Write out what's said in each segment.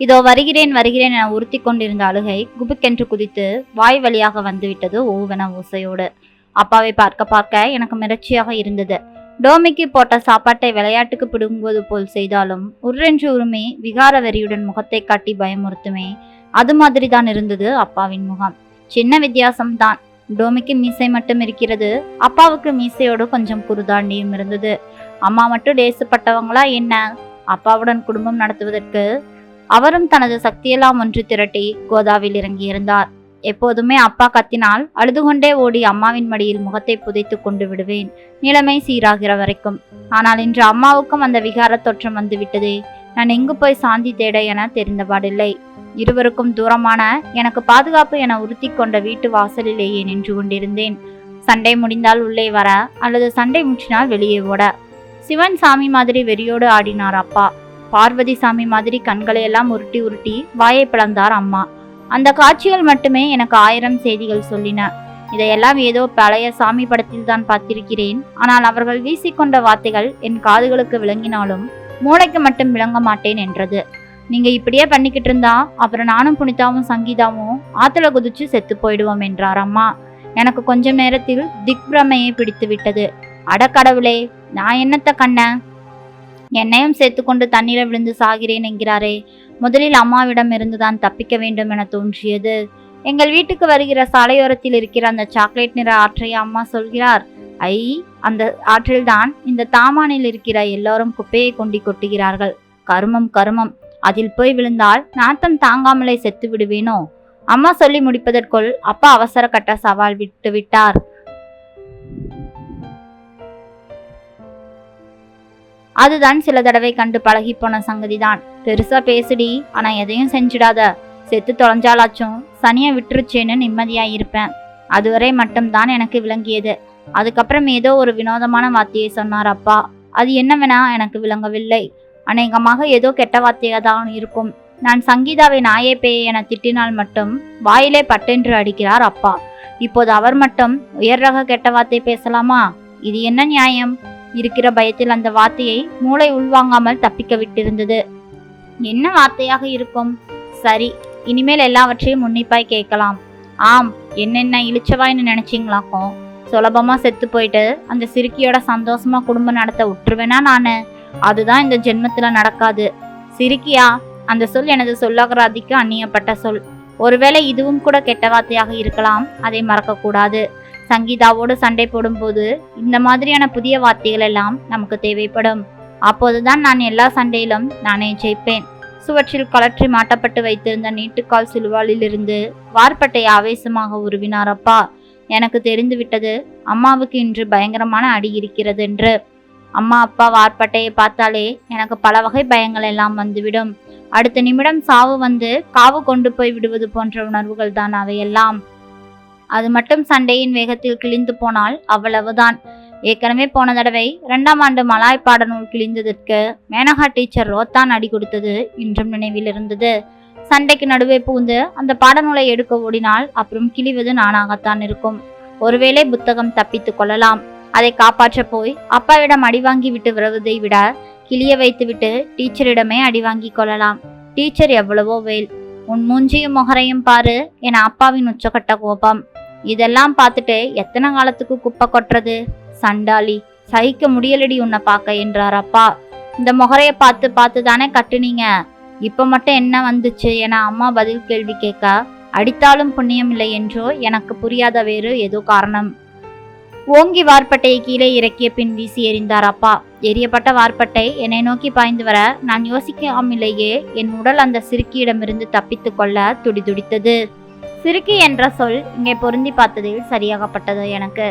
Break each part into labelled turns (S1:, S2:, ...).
S1: இதோ வருகிறேன் வருகிறேன் என உறுத்தி கொண்டிருந்த அழுகை குபுக்கென்று குதித்து வாய் வழியாக வந்துவிட்டது ஓவென ஓசையோடு. அப்பாவை பார்க்க பார்க்க எனக்கு மிரட்சியாக இருந்தது. டோமிக்கு போட்ட சாப்பாட்டை விளையாட்டுக்கு பிடுங்குவது போல் செய்தாலும் உர்ரென்று உரிமை விகார வெறியுடன் முகத்தை காட்டி பயமுறுத்துமே அது மாதிரி தான் இருந்தது அப்பாவின் முகம். சின்ன வித்தியாசம்தான். டோமிக்கு மீசை மட்டும் இருக்கிறது. அப்பாவுக்கு மீசையோடு கொஞ்சம் குருதாண்டியும் இருந்தது. அம்மா மட்டும் லேசுப்பட்டவங்களா என்ன? அப்பாவுடன் குடும்பம் நடத்துவதற்கு அவரும் தனது சக்தியெல்லாம் ஒன்று திரட்டி கோதாவில் இறங்கியிருந்தார். எப்போதுமே அப்பா கத்தினால் அழுது கொண்டே ஓடி அம்மாவின் மடியில் முகத்தை புதைத்து கொண்டு விடுவேன். நிலைமை சீராகிற வரைக்கும். ஆனால் இன்று அம்மாவுக்கும் அந்த விகார தோற்றம் வந்துவிட்டதே. நான் எங்கு போய் சாந்தி தேட என தெரிந்தபாடில்லை. இருவருக்கும் தூரமான எனக்கு பாதுகாப்பு என உறுத்தி கொண்ட வீட்டு வாசலிலேயே நின்று கொண்டிருந்தேன். சண்டை முடிந்தால் உள்ளே வர அல்லது சண்டை முற்றினால் வெளியே ஓட. சிவன் சாமி மாதிரி வெறியோடு ஆடினார் அப்பா. பார்வதி சாமி மாதிரி கண்களை எல்லாம் உருட்டி உருட்டி வாயை பிளந்தார் அம்மா. அந்த காட்சிகள் மட்டுமே எனக்கு ஆயிரம் செய்திகள் சொல்லின. இதையெல்லாம் ஏதோ பழைய சாமி படத்தில் தான் பார்த்திருக்கிறேன். ஆனால் அவர்கள் வீசிக்கொண்ட வார்த்தைகள் என் காதுகளுக்கு விளங்கினாலும் மூளைக்கு மட்டும் விளங்க மாட்டேன் என்றது. நீங்க இப்படியே பண்ணிக்கிட்டு இருந்தா அப்புறம் நானும் புனிதாவும் சங்கீதாவும் ஆத்துல குதிச்சு செத்து போயிடுவோம் என்றார் அம்மா. எனக்கு கொஞ்ச நேரத்தில் திக்பிரமையை பிடித்து விட்டது அடக்கடவுளே நான் என்னத்த கண்ண? என்னையும் சேர்த்துக்கொண்டு தண்ணீரை விழுந்து சாகிறேன் என்கிறாரே. முதலில் அம்மாவிடம் இருந்துதான் தப்பிக்க வேண்டும் என தோன்றியது. எங்கள் வீட்டுக்கு வருகிற சாலையோரத்தில் இருக்கிற அந்த சாக்லேட் நிற ஆற்றை அம்மா சொல்கிறார். ஐ அந்த ஆற்றில்தான் இந்த தாமானில் இருக்கிற எல்லோரும் குப்பையை கொண்டி கொட்டுகிறார்கள். கருமம் கருமம். அதில் போய் விழுந்தால் நாத்தம் தாங்காமலே செத்து விடுவேனோ அம்மா சொல்லி முடிப்பதற்குள் அப்பா அவசர கட்ட சவால் விட்டு விட்டார். அதுதான் சில தடவை கண்டு பழகி போன சங்கதிதான். பெருசா பேசுடி ஆனா எதையும் செஞ்சிடாத. செத்து தொலைஞ்சாலாச்சும் சனியை விட்டுருச்சேன்னு நிம்மதியா இருப்பேன் அதுவரை மட்டும்தான் எனக்கு விளங்கியது. அதுக்கப்புறம் ஏதோ ஒரு வினோதமான வார்த்தையை சொன்னார் அப்பா. அது என்னவெனா எனக்கு விளங்கவில்லை. அநேகமாக ஏதோ கெட்ட வார்த்தையாக தான் இருக்கும். நான் சங்கீதாவை நாயே பேய என திட்டினால் மட்டும் வாயிலே பட்டென்று அடிக்கிறார் அப்பா. இப்போது அவர் மட்டும் உயர் ரக கெட்ட வார்த்தை பேசலாமா? இது என்ன நியாயம்? இருக்கிற பயத்தில் அந்த வார்த்தையை மூளை உள்வாங்காமல் தப்பிக்க விட்டிருந்தது. என்ன வார்த்தையாக இருக்கும்? சரி இனிமேல் எல்லாவற்றையும் உன்னிப்பாய் கேட்கலாம். ஆம் என்னென்ன இழிச்சவாய்னு நினைச்சிங்களாக்கும் சுலபமா செத்து போயிட்டு அந்த சிறுக்கியோட சந்தோஷமா குடும்பம் நடத்த விட்டுருவேனா நானு? அதுதான் இந்த ஜென்மத்துல நடக்காது. சிறுக்கியா அந்த சொல் எனது சொல்லகராதிக்கு அந்நியப்பட்ட சொல். ஒருவேளை இதுவும் கூட கெட்ட வார்த்தையாக இருக்கலாம் அதை மறக்க கூடாது சங்கீதாவோடு சண்டை போடும்போது இந்த மாதிரியான புதிய வார்த்தைகள் எல்லாம் நமக்கு தேவைப்படும். அப்போதுதான் நான் எல்லா சண்டையிலும் நானே ஜெயிப்பேன். சுவற்றில் கலற்றி மாட்டப்பட்டு வைத்திருந்த நீட்டுக்கால் சிலுவாலிலிருந்து வார்பட்டை ஆவேசமாக உருவினார் அப்பா எனக்கு தெரிந்து விட்டது அம்மாவுக்கு இன்று பயங்கரமான அடி இருக்கிறது என்று அம்மா அப்பா வார்பட்டையை பார்த்தாலே எனக்கு பல வகை பயங்கள் எல்லாம் வந்துவிடும். அடுத்த நிமிடம் சாவு வந்து காவு கொண்டு போய் விடுவது போன்ற உணர்வுகள் தான் அவையெல்லாம். அது மட்டும் சண்டையின் வேகத்தில் கிழிந்து போனால் அவ்வளவுதான். ஏற்கனவே போன தடவை இரண்டாம் ஆண்டு மலாய் பாடநூல் கிழிந்ததற்கு மேனகா டீச்சர் ரோத்தான் அடி கொடுத்தது இன்றும் நினைவில் இருந்தது. சண்டைக்கு நடுவே புகுந்து அந்த பாடநூலை எடுக்க ஓடினால் அப்புறம் கிழிவது நானாகத்தான் இருக்கும். ஒருவேளை புத்தகம் தப்பித்து கொள்ளலாம். அதை காப்பாற்ற போய் அப்பாவிடம் அடி வாங்கி விட்டு வருவதை விட கிளிய வைத்துவிட்டு டீச்சரிடமே அடி வாங்கி கொள்ளலாம். டீச்சர் எவ்வளவோ வேல். உன் மூஞ்சியும் முகரையும் பாரு என அப்பாவின் உச்சக்கட்ட கோபம். இதெல்லாம் பார்த்துட்டு எத்தனை காலத்துக்கு குப்பை கொட்டுறது? சண்டாளி சகிக்க முடியலடி உன்னை பார்க்க என்றார் அப்பா. இந்த முகரையை பார்த்து பார்த்து தானே கட்டுனீங்க? இப்போ மட்டும் என்ன வந்துச்சு என அம்மா பதில் கேள்வி கேட்க அடித்தாலும் புண்ணியம் இல்லை என்றோ எனக்கு புரியாத வேறு ஏதோ காரணம். ஓங்கி வார்பட்டையை கீழே இறக்கிய பின் வீசி எறிந்தார் அப்பா. எரியப்பட்ட வார்பட்டை என்னை நோக்கி பாய்ந்து வர நான் யோசிக்காமலேயே என் உடல் அந்த சிறுக்கியிடமிருந்து தப்பித்து கொள்ள துடிதுடித்தது. சிறுக்கி என்ற சொல் இங்கே பொருந்தி பார்த்ததில் சரியாகப்பட்டது எனக்கு.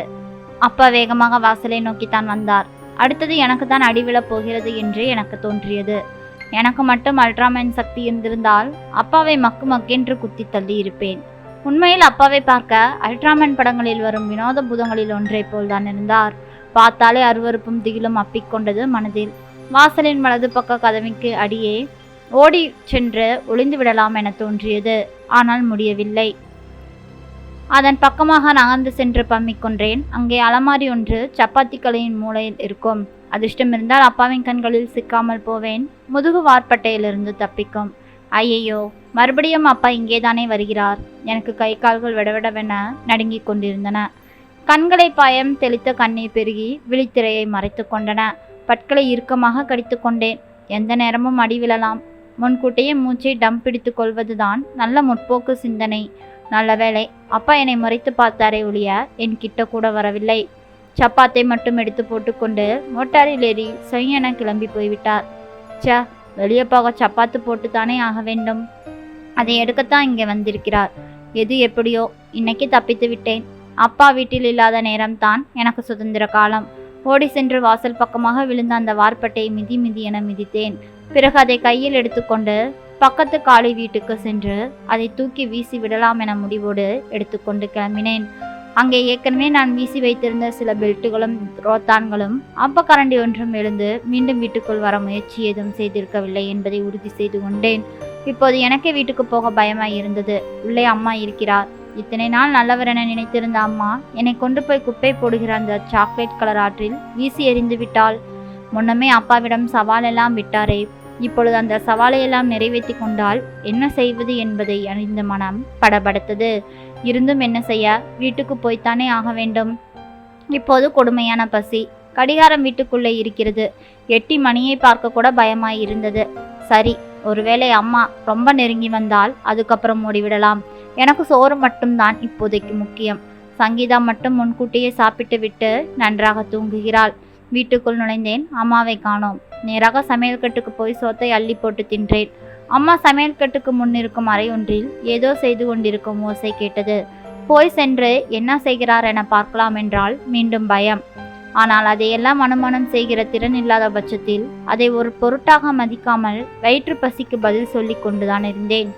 S1: அப்பா வேகமாக வாசலை நோக்கித்தான் வந்தார். அடுத்தது எனக்கு தான் அடிவிழப் போகிறது என்று எனக்கு தோன்றியது. எனக்கு மட்டும் அல்ட்ராமேன் சக்தி இருந்திருந்தால் அப்பாவை மக்கு மக்கென்று குத்தி தள்ளி இருப்பேன் உண்மையில் அப்பாவை பார்க்க அல்ட்ராமேன் படங்களில் வரும் வினோத பூதங்களில் ஒன்றை போல்தான் இருந்தார். பார்த்தாலே அருவருப்பும் திகிலும் அப்பிக்கொண்டது மனதில். வாசலின் வலது பக்க கதவிக்கு அடியே ஓடி சென்று ஒளிந்து விடலாம் என தோன்றியது. ஆனால் முடியவில்லை. அதன் பக்கமாக நகர்ந்து சென்று பம்மிக் கொன்றேன். அங்கே அலமாரி ஒன்று சப்பாத்தி கலையின் மூலையில் இருக்கும். அதிர்ஷ்டம் இருந்தால் அப்பாவின் கண்களில் சிக்காமல் போவேன். முதுகு வார்பட்டையிலிருந்து தப்பிக்கும். ஐயையோ மறுபடியும் அப்பா இங்கேதானே வருகிறார். எனக்கு கை கால்கள் விடவிடவென நடுங்கிக் கொண்டிருந்தன. கண்களை பாயம் தெளித்த கண்ணை பெருகி விழித்திரையை மறைத்து கொண்டன. பற்களை இறுக்கமாக கடித்து கொண்டேன். எந்த நேரமும் அடி விழலாம். முன்கூட்டியே மூச்சை டம் பிடித்து கொள்வதுதான் நல்ல முற்போக்கு சிந்தனை. நல்ல வேளை அப்பா என்னை முறைத்து பார்த்தாரே ஒழிய என் கிட்ட கூட வரவில்லை. சப்பாத்தை மட்டும் எடுத்து போட்டுக்கொண்டு மோட்டாரில் ஏறி சொய்யென கிளம்பி போய்விட்டார். ச வெளியே போக சப்பாத்து போட்டுத்தானே ஆக வேண்டும். அதை எடுக்கத்தான் இங்கே வந்திருக்கிறார். எது எப்படியோ இன்னைக்கு தப்பித்து விட்டேன். அப்பா வீட்டில் இல்லாத நேரம்தான் எனக்கு சுதந்திர காலம். ஓடி சென்று வாசல் பக்கமாக விழுந்த அந்த வார்ப்பட்டை மிதி மிதி என மிதித்தேன். பிறகு அதை கையில் எடுத்துக்கொண்டு பக்கத்து காளி வீட்டுக்கு சென்று அதை தூக்கி வீசி விடலாம் என முடிவோடு எடுத்துக்கொண்டு கிளம்பினேன். அங்கே ஏற்கனவே நான் வீசி வைத்திருந்த சில பெல்ட்டுகளும் ரோத்தான்களும் அப்ப கரண்டி ஒன்றும் எழுந்து மீண்டும் வீட்டுக்குள் வர முயற்சி ஏதும் செய்திருக்கவில்லை என்பதை உறுதி செய்து கொண்டேன். இப்போது எனக்கே வீட்டுக்கு போக பயமாய் இருந்தது. உள்ளே அம்மா இருக்கிறார். இத்தனை நாள் நல்லவர் என நினைத்திருந்த அம்மா என்னை கொண்டு போய் குப்பை போடுகிற அந்த சாக்லேட் கலர் ஆற்றில் வீசி எறிந்து விட்டாள். முன்னமே அப்பாவிடம் சவாலெல்லாம் விட்டாரே இப்பொழுது அந்த சவாலையெல்லாம் நிறைவேற்றி கொண்டால் என்ன செய்வது என்பதை அறிந்த மனம் படபடுத்தது. இருந்தும் என்ன செய்ய? வீட்டுக்கு போய்த்தானே ஆக வேண்டும். இப்போது கொடுமையான பசி. கடிகாரம் வீட்டுக்குள்ளே இருக்கிறது. எட்டி மணியை பார்க்க கூட பயமாய் இருந்தது. சரி ஒருவேளை அம்மா ரொம்ப நெருங்கி வந்தால் அதுக்கப்புறம் ஓடிவிடலாம். எனக்கு சோறு மட்டும்தான் இப்போதைக்கு முக்கியம். சங்கீதா மட்டும் முன்கூட்டியே சாப்பிட்டு விட்டு நன்றாக தூங்குகிறாள். வீட்டுக்குள் நுழைந்தேன். அம்மாவை காணோம். நேராக சமையல் கட்டுக்கு போய் சோத்தை அள்ளி போட்டு தின்றேன். அம்மா சமையல் கட்டுக்கு முன் இருக்கும் அறை ஒன்றில் ஏதோ செய்து கொண்டிருக்கும் ஓசை கேட்டது. போய் சென்று என்ன செய்கிறார் என பார்க்கலாம் என்றால் மீண்டும் பயம். ஆனால் அதையெல்லாம் அனுமானம் செய்கிற திறன் இல்லாத பட்சத்தில் அதை ஒரு பொருட்டாக மதிக்காமல் வயிற்று பசிக்கு பதில் சொல்லி கொண்டுதான் இருந்தேன்.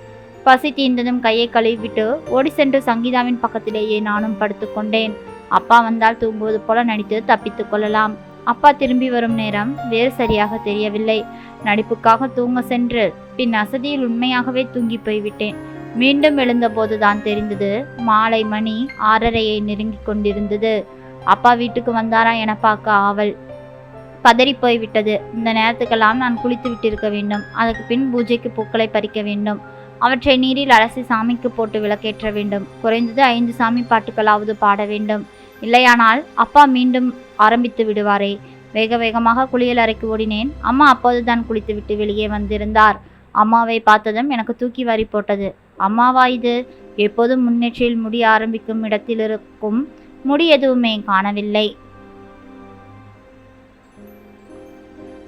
S1: பசி தீர்ந்ததும் கையை கழுவிவிட்டு ஓடி சென்று சங்கீதாவின் பக்கத்திலேயே நானும் படுத்துக்கொண்டேன் அப்பா வந்தால் தூங்குவது போல நடித்து தப்பித்துக் கொள்ளலாம். அப்பா திரும்பி வரும் நேரம் வேறு சரியாக தெரியவில்லை. நடிப்புக்காக தூங்க சென்று பின் அசதியில் உண்மையாகவே தூங்கி போய்விட்டேன். மீண்டும் எழுந்தபோதுதான் தெரிந்தது மாலை மணி ஆறரையை நெருங்கிக் கொண்டிருந்தது. அப்பா வீட்டுக்கு வந்தாரா என பார்க்க ஆவல் பதறி போய்விட்டது. இந்த நேரத்துக்கெல்லாம் நான் குளித்து விட்டிருக்க வேண்டும். அதற்கு பின் பூஜைக்கு பூக்களை பறிக்க வேண்டும். அவற்றை நீரில் அலசி சாமிக்கு போட்டு விளக்கேற்ற வேண்டும். குறைந்தது ஐந்து சாமி பாட்டுகளாவது பாட வேண்டும். இல்லையானால் அப்பா மீண்டும் ஆரம்பித்து விடுவாரே. வேக வேகமாக குளியல் அறைக்கு ஓடினேன். அம்மா அப்போதுதான் குளித்துவிட்டு வெளியே வந்திருந்தார். அம்மாவை பார்த்ததும் எனக்கு தூக்கி வாரி போட்டது. அம்மாவா இது? எப்போதும் முன்னேற்றியில் முடி ஆரம்பிக்கும் இடத்தில் இருக்கும் முடி எதுவுமே காணவில்லை.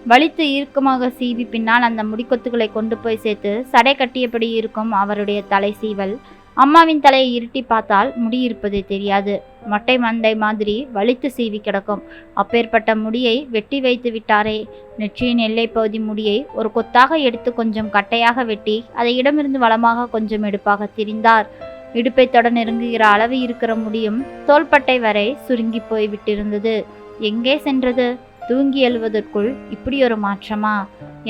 S1: வலித்து இறுக்கமாக சீவி பின்னால் அந்த முடிக்கொத்துகளை கொண்டு போய் சேர்த்து சடை கட்டியபடி இருக்கும் அவருடைய தலை சீவல் அம்மாவின் தலையை இருட்டி பார்த்தால் முடியிருப்பது தெரியாது. மொட்டை மண்டை மாதிரி வலித்து சீவி கிடக்கும். அப்பேற்பட்ட முடியை வெட்டி வைத்து விட்டாரே. நெற்றியின் எல்லை பகுதி முடியை ஒரு கொத்தாக எடுத்து கொஞ்சம் கட்டையாக வெட்டி அதை இடமிருந்து வளமாக கொஞ்சம் எடுப்பாக திரிந்தார். இடுப்பை தொட நெருங்குகிற அளவு இருக்கிற முடியும் தோள்பட்டை வரை சுருங்கி போய் விட்டிருந்தது. எங்கே சென்றது? தூங்கி எழுவதற்குள் இப்படி ஒரு மாற்றமா?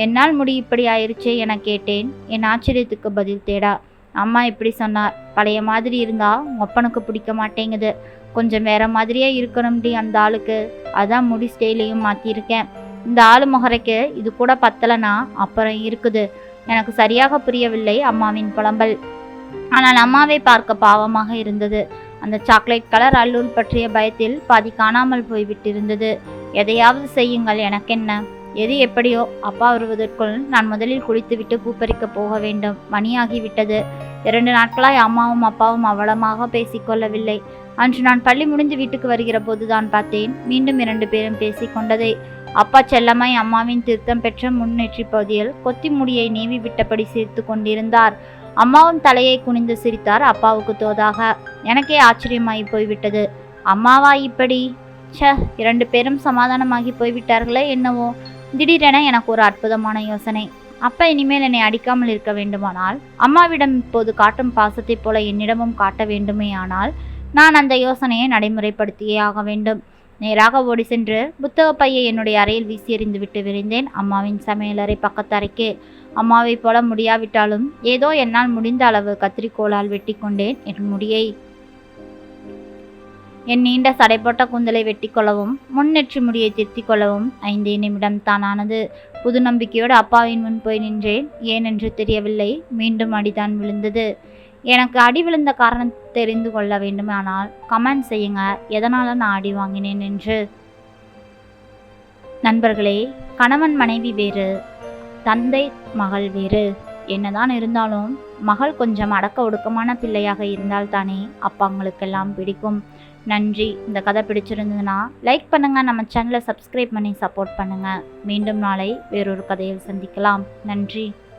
S1: என்னால் முடி இப்படி ஆயிருச்சே என கேட்டேன். என் ஆச்சரியத்துக்கு பதில் தேடா. அம்மா இப்படி சொன்னார். பழைய மாதிரி இருந்தா ஒப்பனுக்கு பிடிக்க மாட்டேங்குது. கொஞ்சம் வேற மாதிரியே இருக்கணும்டி அந்த ஆளுக்கு. அதான் முடி ஸ்டைலையும் மாத்திருக்கேன். இந்த ஆளு முகரைக்கு இது கூட பத்தலைனா அப்புறம் இருக்குது. எனக்கு சரியாக புரியவில்லை அம்மாவின் புலம்பல். ஆனால் அம்மாவை பார்க்க பாவமாக இருந்தது. அந்த சாக்லேட் கலர் அல்லூர் பற்றிய பயத்தில் பாதி காணாமல் போய்விட்டிருந்தது. எதையாவது செய்யுங்கள் எனக்கென்ன? எது எப்படியோ அப்பா வருவதற்குள் நான் முதலில் குளித்துவிட்டு பூப்பறிக்க போக வேண்டும். மணியாகிவிட்டது. இரண்டு நாட்களாய் அம்மாவும் அப்பாவும் அவலமாக பேசிக்கொள்ளவில்லை அன்று நான் பள்ளி முடிந்து வீட்டுக்கு வருகிற போதுதான் பார்த்தேன். மீண்டும் இரண்டு பேரும் பேசிக்கொண்டதை அப்பா செல்லம்மாய் அம்மாவின் திருத்தம் பெற்ற முன்னேற்றி பகுதியில் கொத்தி முடியை நீவி விட்டபடி சிரித்து கொண்டிருந்தார். அம்மாவும் தலையை குனிந்து சிரித்தார் அப்பாவுக்கு தோதாக. எனக்கே ஆச்சரியமாகி போய்விட்டது. அம்மாவா இப்படி? ச இரண்டு பேரும் சமாதானமாகி போய்விட்டார்களே என்னவோ? திடீரென எனக்கு ஒரு அற்புதமான யோசனை. அப்பா இனிமேல் என்னை அடிக்காமல் இருக்க வேண்டுமானால் அம்மாவிடம் இப்போது காட்டும் பாசத்தைப் போல என்னிடமும் காட்ட வேண்டுமேயானால் நான் அந்த யோசனையை நடைமுறைப்படுத்தியே ஆக வேண்டும். நேராக ஓடி சென்று புத்தக பையை என்னுடைய அறையில் வீசி எறிந்துவிட்டு விரைந்தேன். அம்மாவின் சமையலறை பக்கத்தறைக்கு அம்மாவைப் போல முடியாவிட்டாலும் ஏதோ என்னால் முடிந்த அளவு கத்திரிக்கோளால் வெட்டி கொண்டேன். என் முடியை என் நீண்ட சடைப்பட்ட கூந்தலை வெட்டி கொள்ளவும் முன்னெற்றி முடியை திருத்திக் கொள்ளவும் ஐந்தே நிமிடம் தானானது. புது நம்பிக்கையோடு அப்பாவின் முன் போய் நின்றேன். ஏனென்று தெரியவில்லை. மீண்டும் அடிதான் விழுந்தது. எனக்கு அடி விழுந்த காரணம் தெரிந்து கொள்ள வேண்டுமானால் கமெண்ட் செய்யுங்க. எதனால் நான் அடி வாங்கினேன் என்று. நண்பர்களே கணவன் மனைவி வேறு தந்தை மகள் வேறு. என்னதான் இருந்தாலும் மகள் கொஞ்சம் அடக்க ஒடுக்கமான பிள்ளையாக இருந்தால் தானே அப்பாங்களுக்கெல்லாம் பிடிக்கும். நன்றி. இந்த கதை பிடிச்சிருந்ததுன்னா லைக் பண்ணுங்க. நம்ம சேனலை சப்ஸ்கிரைப் பண்ணி சப்போர்ட் பண்ணுங்க. மீண்டும் நாளை வேறொரு கதையில் சந்திக்கலாம். நன்றி.